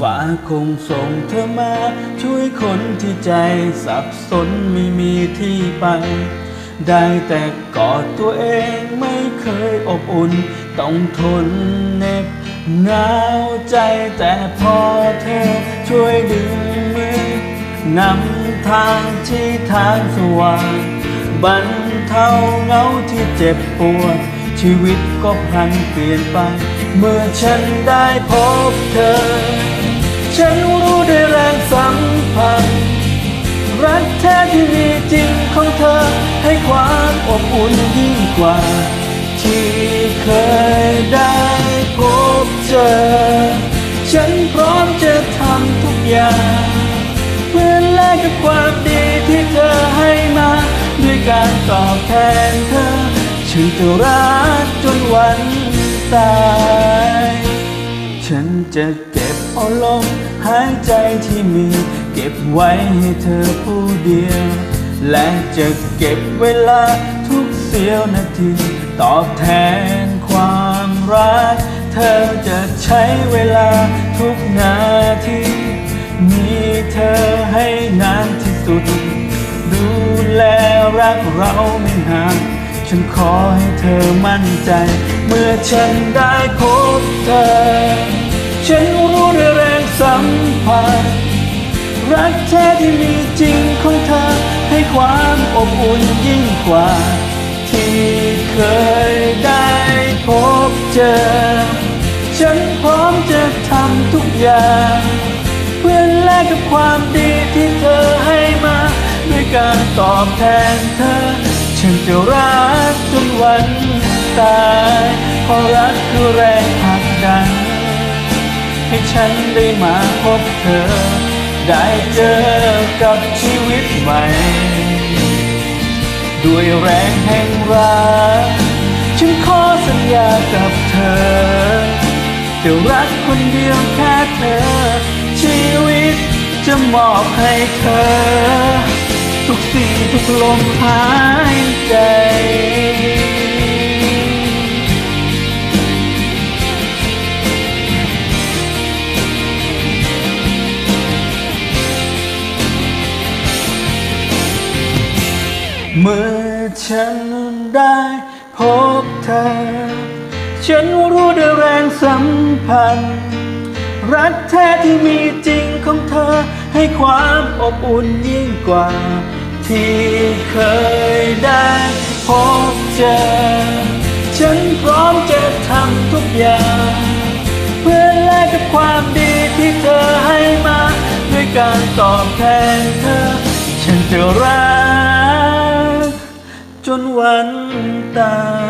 คงส่งเธอมา ช่วยคนที่ใจสับสนไม่มีที่ไป ได้แต่กอดตัวเองไม่เคยอบอุ่น ต้องทนเหน็บหนาวใจแต่พอเธอช่วยดึงมือนำทางที่ทางสว่างบรรเทาเหงาที่เจ็บปวด ชีวิตก็พลันเปลี่ยนไป เมื่อฉันได้พบเธอ ฉันรู้ได้แรงสัมพันธ์รักแท้ที่มีจริงของเธอ ให้ความอบอุ่นยิ่งกว่า ที่เคยได้พบเจอ ฉันพร้อมจะทำทุกอย่าง เพื่อแลกกับความดีที่เธอให้มา ด้วยการตอบแทนเธอ ฉันจะรักจนวันตาย ฉันจะเก็บเอาลมหายใจที่มี เก็บไว้ให้เธอผู้เดียว และจะเก็บเวลาทุกเสี้ยวนาที ตอบแทนความรัก เธอจะใช้เวลาทุกนาที มีเธอให้นานที่สุด ดูแลรักเราไม่ห่าง ฉันขอให้เธอมั่นใจ เมื่อฉันได้พบเธอ ฉันรู้ด้วยแรงสัมพันธ์รักแท้ที่มีจริงของเธอ ให้ความอบอุ่นยิ่งกว่า ที่เคยได้พบเจอ ฉันพร้อมจะทำทุกอย่าง เพื่อแลกกับความดีที่เธอให้มา ด้วยการตอบแทนเธอ ฉันจะรักจนวันตายเพราะรักคือแรงผลักดัน ให้ฉันได้มาพบเธอ ได้เจอกับชีวิตใหม่ ด้วยแรงแห่งรัก ฉันขอสัญญากับเธอจะรักคนเดียวแค่เธอ ชีวิตจะมอบให้เธอ ทุกสิ่งทุกลมหายใจ เมื่อฉันได้พบเธอ ฉันรู้ด้วยแรงสัมพันธ์ รักแท้ที่มีจริงของเธอให้ความอบอุ่นยิ่งกว่า ที่เคยได้พบเจอ ฉันพร้อมจะทำทุกอย่าง เพื่อแลกกับความดีที่เธอให้มา ด้วยการตอบแทนเธอ ฉันจะรักจนวันตาย